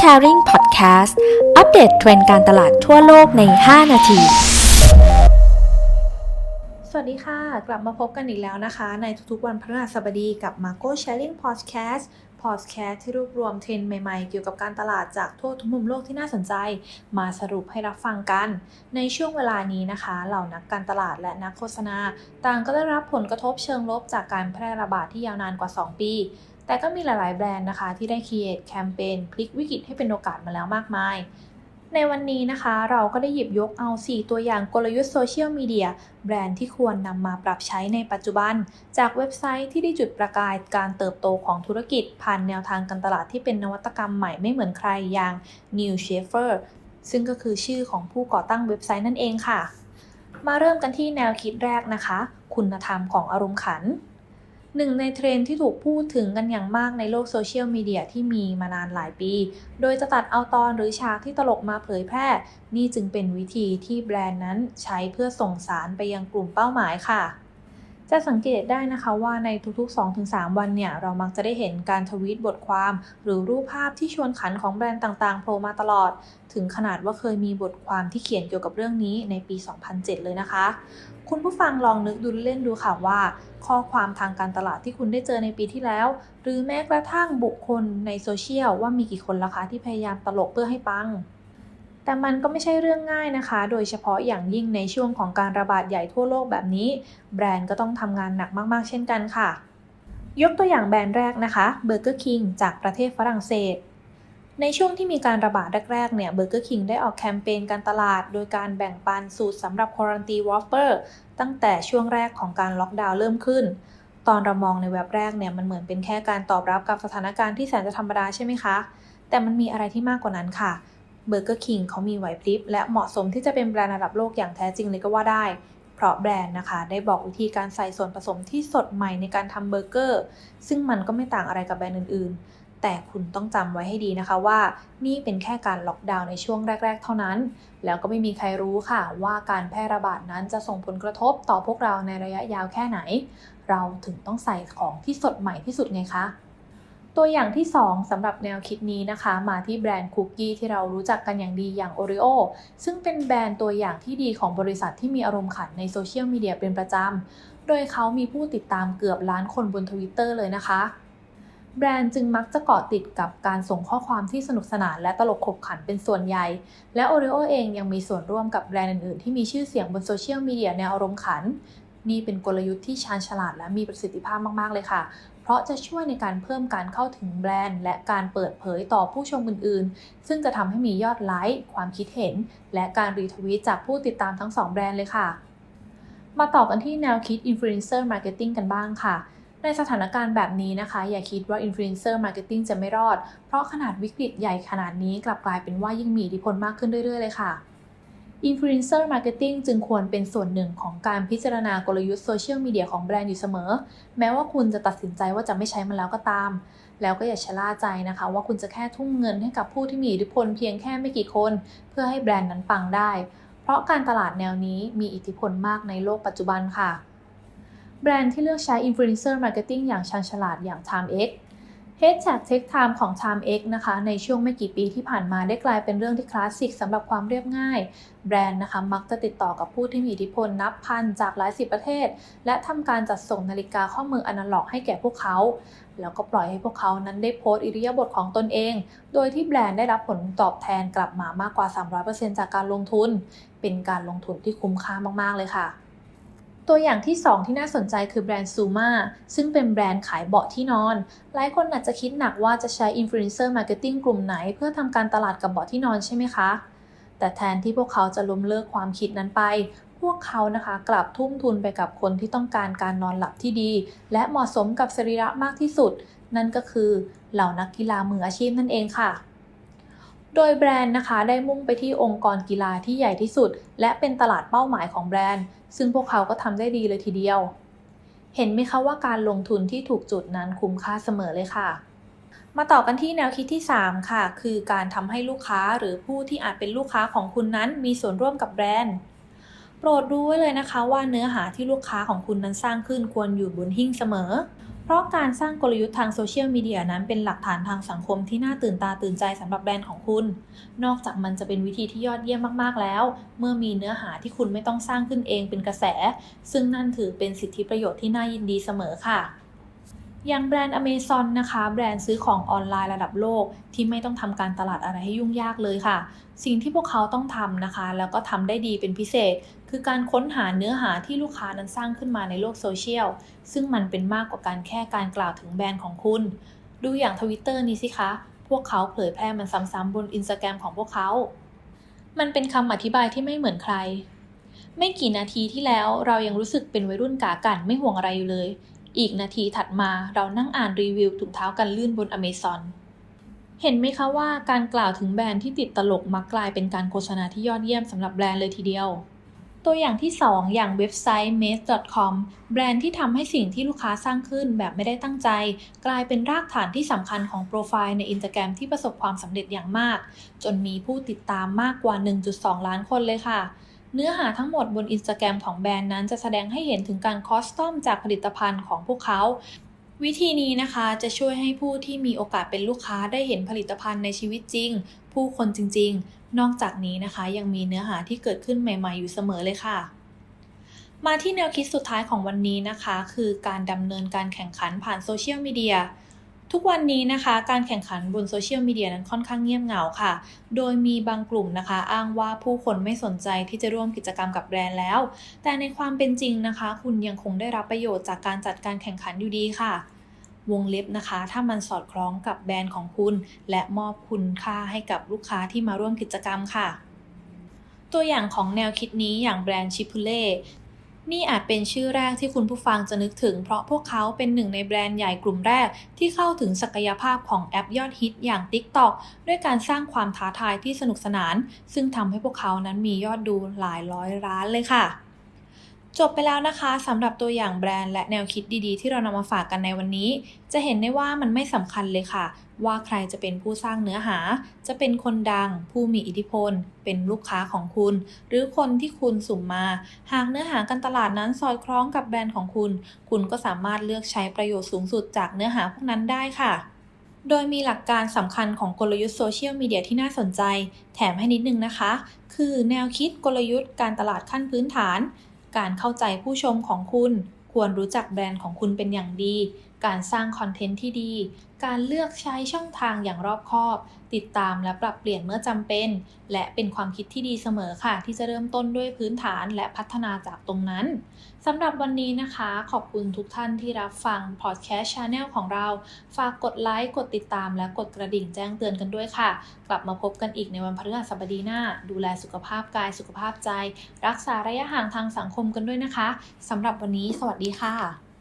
Sharing Podcast อัปเดตเทรนด์การตลาดทั่วโลกใน 5 นาที สวัสดีค่ะ กลับมาพบกันอีกแล้วนะคะ ในทุกๆวันพฤหัสบดีกับ Marco Sharing Podcast Podcast ที่รวบรวมเทรนด์ใหม่ๆ เกี่ยวกับการตลาดจากทั่วทุกมุมโลกที่น่าสนใจ มาสรุปให้รับฟังกัน ในช่วงเวลานี้นะคะ เหล่านักการตลาดและนักโฆษณา ต่างก็ได้รับผลกระทบเชิงลบจากการแพร่ระบาดที่ยาวนานกว่า 2 ปี แต่ก็มีหลาย ๆ แบรนด์นะคะ ที่ได้ค r ี a t e แคมเปญพลิกวิกฤตให้เป็นโอกาสมาแล้วมากมาย ในวันนี้นะคะ เราก็ได้หยิบยกเอา 4 ตัวอย่างกลยุทธ์โซเชียลมีเดียแบรนด์ที่ควรนำมาปรับใช้ในปัจจุบัน จากเว็บไซต์ที่ได้จุดประกายการเติบโตของธุรกิจ ผ่านแนวทางการตลาดที่เป็นนวัตกรรมใหม่ไม่เหมือนใครอย่าง Neil Schaefer ซึ่งก็คือชื่อของผู้ก่อตั้งเว็บไซต์นั่นเองค่ะ มาเริ่มกันที่แนวคิดแรกนะคะ คุณธรรมของอารมณ์ขัน หนึ่งในเทรนที่ถูกพูดถึงกันอย่างมากในโลกโซเชียลมีเดียที่มีมานานหลายปี โดยจะตัดเอาตอนหรือฉากที่ตลกมาเผยแพร่ นี่จึงเป็นวิธีที่แบรนด์นั้นใช้เพื่อส่งสารไปยังกลุ่มเป้าหมายค่ะ จะสังเกตได้นะคะว่าในทุกๆ 2-3 วันเนี่ย เรามักจะได้เห็นการทวีตบทความ หรือรูปภาพที่ชวนขันของแบรนด์ต่างๆโผล่มาตลอด ถึงขนาดว่าเคยมีบทความที่เขียนเกี่ยวกับเรื่องนี้ในปี 2007 เลยนะคะ คุณผู้ฟังลองนึกดูเล่นดูค่ะว่า ข้อความทางการตลาดที่คุณได้เจอในปีที่แล้ว หรือแม้กระทั่งบุคคลในโซเชียลว่ามีกี่คนละคะที่พยายามตลกเพื่อให้ปัง แต่มันก็ไม่ใช่เรื่องง่ายนะคะ โดยเฉพาะอย่างยิ่งในช่วงของการระบาดใหญ่ทั่วโลกแบบนี้ แบรนด์ก็ต้องทำงานหนักมากๆ เช่นกันค่ะ ยกตัวอย่างแบรนด์แรกนะคะ Burger King จากประเทศฝรั่งเศส ในช่วงที่มีการระบาดแรกๆ เนี่ย Burger King ได้ออกแคมเปญการตลาด โดยการแบ่งปันสูตรสำหรับควอรันตีวอฟเฟอร์ตั้งแต่ช่วงแรกของการล็อกดาวน์เริ่มขึ้น ตอนเรามองในเว็บแรกเนี่ยมันเหมือนเป็นแค่การตอบรับกับสถานการณ์ที่แสนจะธรรมดาใช่ไหมคะ แต่มันมีอะไรที่มากกว่านั้นค่ะ Burger King เขามีไหวพริบ และเหมาะสมที่จะเป็นแบรนด์ระดับโลกอย่างแท้จริงเลยก็ว่าได้ เพราะแบรนด์นะคะ ได้บอกวิธีการใส่ส่วนผสมที่สดใหม่ในการทำเบอร์เกอร์ ซึ่งมันก็ไม่ต่างอะไรกับแบรนด์อื่น ๆ แต่คุณต้องจำไว้ให้ดีนะคะว่า นี่เป็นแค่การล็อกดาวน์ในช่วงแรก ๆ เท่านั้น แล้วก็ไม่มีใครรู้ค่ะว่าการแพร่ระบาดนั้นจะส่งผลกระทบต่อพวกเราในระยะยาวแค่ไหน เราถึงต้องใส่ของที่สดใหม่ที่สุดไงคะ ตัวอย่างที่ 2สำหรับแนวคิดนี้นะคะ มาที่แบรนด์คุกกี้ที่เรารู้จักกันอย่างดีอย่าง Oreo ซึ่งเป็นแบรนด์ตัวอย่างที่ดีของบริษัทที่มีอารมณ์ขันในโซเชียลมีเดียเป็นประจำ โดยเขามีผู้ติดตามเกือบล้านคนบนทวิตเตอร์เลยนะคะ แบรนด์จึงมักจะเกาะติดกับการส่งข้อความที่สนุกสนานและตลกขบขันเป็นส่วนใหญ่ และ Oreo เองยังมีส่วนร่วมกับแบรนด์อื่นๆที่มีชื่อเสียงบนโซเชียลมีเดียแนวอารมณ์ขันนี่เป็นกลยุทธ์ที่ชาญฉลาดและมีประสิทธิภาพมาก ๆ เลยค่ะ เพราะจะช่วยในการเพิ่มการเข้าถึงแบรนด์ และการเปิดเผยต่อผู้ชมอื่นๆ ซึ่งจะทำให้มียอดไลค์ ความคิดเห็น และการรีทวีตจากผู้ติดตามทั้ง 2 แบรนด์เลยค่ะ มาต่อกันที่แนวคิด Influencer Marketing กันบ้างค่ะในสถานการณ์แบบนี้นะคะ อย่าคิดว่า Influencer Marketing จะไม่รอด เพราะขนาดวิกฤตใหญ่ขนาดนี้กลับกลายเป็นว่ายิ่งมีอิทธิพลมากขึ้นเรื่อยๆ เลยค่ะ Influencer Marketing จึงควรเป็นส่วนหนึ่งของการพิจารณากลยุทธ์โซเชียลมีเดียของแบรนด์อยู่เสมอ แม้ว่าคุณจะตัดสินใจว่าจะไม่ใช้มันแล้วก็ตาม แล้วก็อย่าชะล่าใจนะคะ ว่าคุณจะแค่ทุ่มเงินให้กับผู้ที่มีอิทธิพลเพียงแค่ไม่กี่คน เพื่อให้แบรนด์นั้นปังได้ เพราะการตลาดแนวนี้มีอิทธิพลมากในโลกปัจจุบันค่ะ แบรนด์ที่เลือกใช้ Influencer Marketing อย่างชาญฉลาดอย่าง TimeX Hashtag Take Time ของ TimeX นะคะ ในช่วงไม่กี่ปีที่ผ่านมาได้กลายเป็นเรื่องที่คลาสสิกสำหรับความเรียบง่าย แบรนด์นะคะ มักจะติดต่อกับผู้ที่มีอิทธิพลนับพันจากหลายสิบประเทศ และทำการจัดส่งนาฬิกาข้อมืออนาล็อกให้แก่พวกเขา แล้วก็ปล่อยให้พวกเขานั้นได้โพสต์อิริยาบถของตนเอง โดยที่แบรนด์ได้รับผลตอบแทนกลับมามากกว่า 300%จากการลงทุน เป็นการลงทุนที่คุ้มค่ามากๆเลยค่ะ ตัวอย่างที่ 2 ที่น่าสนใจคือแบรนด์ซูมาซึ่งเป็นแบรนด์ขายเบาะที่นอน หลายคนอาจจะคิดหนักว่าจะใช้อินฟลูเอนเซอร์มาร์เก็ตติ้งกลุ่มไหน เพื่อทำการตลาดกับเบาะที่นอนใช่ไหมคะ แต่แทนที่พวกเขาจะล้มเลิกความคิดนั้นไป พวกเขานะคะกลับทุ่มทุนไปกับคนที่ต้องการการนอนหลับที่ดี และเหมาะสมกับสรีระมากที่สุด นั่นก็คือเหล่านักกีฬามืออาชีพนั่นเองค่ะ โดยแบรนด์นะคะได้มุ่งไปที่องค์กรกีฬาที่ใหญ่ที่สุด และเป็นตลาดเป้าหมายของแบรนด์ ซึ่งพวกเขาก็ทำได้ดีเลยทีเดียว เห็นไหมคะว่าการลงทุนที่ถูกจุดนั้นคุ้มค่าเสมอเลยค่ะ มาต่อกันที่แนวคิดที่ 3 ค่ะ คือการทำให้ลูกค้าหรือผู้ที่อาจเป็นลูกค้าของคุณนั้นมีส่วนร่วมกับแบรนด์ โปรดรู้ไว้เลยนะคะว่าเนื้อหาที่ลูกค้าของคุณนั้นสร้างขึ้นควรอยู่บนหิ้งเสมอ เพราะการสร้างกลยุทธ์ทางโซเชียลมีเดียนั้นเป็นหลักฐานทางสังคมที่น่าตื่นตาตื่นใจสำหรับแบรนด์ของคุณ นอกจากมันจะเป็นวิธีที่ยอดเยี่ยมมากๆแล้ว เมื่อมีเนื้อหาที่คุณไม่ต้องสร้างขึ้นเองเป็นกระแส ซึ่งนั่นถือเป็นสิทธิประโยชน์ที่น่ายินดีเสมอค่ะ อย่างแบรนด์ Amazon นะคะ แบรนด์ซื้อของออนไลน์ระดับโลก ที่ไม่ต้องทำการตลาดอะไรให้ยุ่งยากเลยค่ะ สิ่งที่พวกเขาต้องทำนะคะ แล้วก็ทำได้ดีเป็นพิเศษ คือการค้นหาเนื้อหาที่ลูกค้านั้นสร้างขึ้นมาในโลกโซเชียล ซึ่งมันเป็นมากกว่าการแค่การกล่าวถึงแบรนด์ของคุณ ดูอย่างทวิตเตอร์นี้สิคะ พวกเขาเผยแพร่มันซ้ำๆบนอินสตาแกรมของพวกเขา มันเป็นคำอธิบายที่ไม่เหมือนใคร ไม่กี่นาทีที่แล้วเรายังรู้สึกเป็นวัยรุ่นกากันไม่ห่วงอะไรอยู่เลย อีกนาทีถัดมาเรานั่งอ่านรีวิวถุงเท้ากันลื่นบนอเมซอนเห็นไหมคะว่าการกล่าวถึงแบรนด์ที่ติดตลกมักกลายเป็นการโฆษณาที่ยอดเยี่ยมสำหรับแบรนด์เลยทีเดียว ตัวอย่างที่ 2 อย่างเว็บไซต์ maze.com แบรนด์ที่ทำให้สิ่งที่ลูกค้าสร้างขึ้นแบบไม่ได้ตั้งใจ กลายเป็นรากฐานที่สำคัญของโปรไฟล์ในอินสตาแกรมที่ประสบความสำเร็จอย่างมาก จนมีผู้ติดตามมากกว่า 1.2 ล้านคนเลยค่ะ เนื้อหาทั้งหมดบนอินสตาแกรมของแบรนด์นั้นจะแสดงให้เห็นถึงการคอสตอมจากผลิตภัณฑ์ของพวกเขา วิธีนี้นะคะจะช่วยให้ผู้ที่มีโอกาสเป็นลูกค้าได้เห็นผลิตภัณฑ์ในชีวิตจริง ผู้คนจริง ๆ นอกจากนี้นะคะยังมีเนื้อหาที่เกิดขึ้นใหม่ๆ อยู่เสมอเลยค่ะ มาที่แนวคิดสุดท้ายของวันนี้นะคะ คือการดำเนินการแข่งขันผ่านโซเชียลมีเดีย ทุกวันนี้นะคะการแข่งขันบนโซเชียลมีเดียนั้นค่อนข้างเงียบเหงาค่ะ โดยมีบางกลุ่มนะคะ อ้างว่าผู้คนไม่สนใจที่จะร่วมกิจกรรมกับแบรนด์แล้ว แต่ในความเป็นจริงนะคะ คุณยังคงได้รับประโยชน์จากการจัดการแข่งขันอยู่ดีค่ะ วงเล็บนะคะ ถ้ามันสอดคล้องกับแบรนด์ของคุณ และมอบคุณค่าให้กับลูกค้าที่มาร่วมกิจกรรมค่ะตัวอย่างของแนวคิดนี้อย่างแบรนด์ชิพูเล่ นี่อาจเป็นชื่อแรกที่คุณผู้ฟังจะนึกถึง เพราะพวกเขาเป็นหนึ่งในแบรนด์ใหญ่กลุ่มแรก ที่เข้าถึงศักยภาพของแอปยอดฮิตอย่าง TikTok ด้วยการสร้างความท้าทายที่สนุกสนาน ซึ่งทำให้พวกเขานั้นมียอดดูหลายร้อยล้านเลยค่ะ จบไปแล้วนะคะสำหรับตัวอย่างแบรนด์และแนวคิดดีๆ ที่เรานำมาฝากกันในวันนี้ จะเห็นได้ว่ามันไม่สำคัญเลยค่ะ ว่าใครจะเป็นผู้สร้างเนื้อหา จะเป็นคนดัง ผู้มีอิทธิพล เป็นลูกค้าของคุณ หรือคนที่คุณสุ่มมา หากเนื้อหาการตลาดนั้นสอดคล้องกับแบรนด์ของคุณ คุณก็สามารถเลือกใช้ประโยชน์สูงสุดจากเนื้อหาพวกนั้นได้ค่ะโดยมีหลักการสำคัญของกลยุทธ์โซเชียลมีเดียที่น่าสนใจ แถมให้นิดนึงนะคะ คือแนวคิดกลยุทธ์การตลาดขั้นพื้นฐาน การเข้าใจผู้ชมของคุณ ควรรู้จักแบรนด์ของคุณเป็นอย่างดี การสร้างคอนเทนต์ที่ดี การเลือกใช้ช่องทางอย่างรอบคอบ ติดตามและปรับเปลี่ยนเมื่อจำเป็น และเป็นความคิดที่ดีเสมอค่ะ ที่จะเริ่มต้นด้วยพื้นฐานและพัฒนาจากตรงนั้นสำหรับวันนี้นะคะ ขอบคุณทุกท่านที่รับฟังพอดแคสต์ชาแนลของเรา ฝากกดไลค์ กดติดตาม และกดกระดิ่งแจ้งเตือนกันด้วยค่ะ กลับมาพบกันอีกในวันพฤหัสบดีหน้า ดูแลสุขภาพกายสุขภาพใจ รักษาระยะห่างทางสังคมกันด้วยนะคะสำหรับวันนี้ สวัสดีค่ะ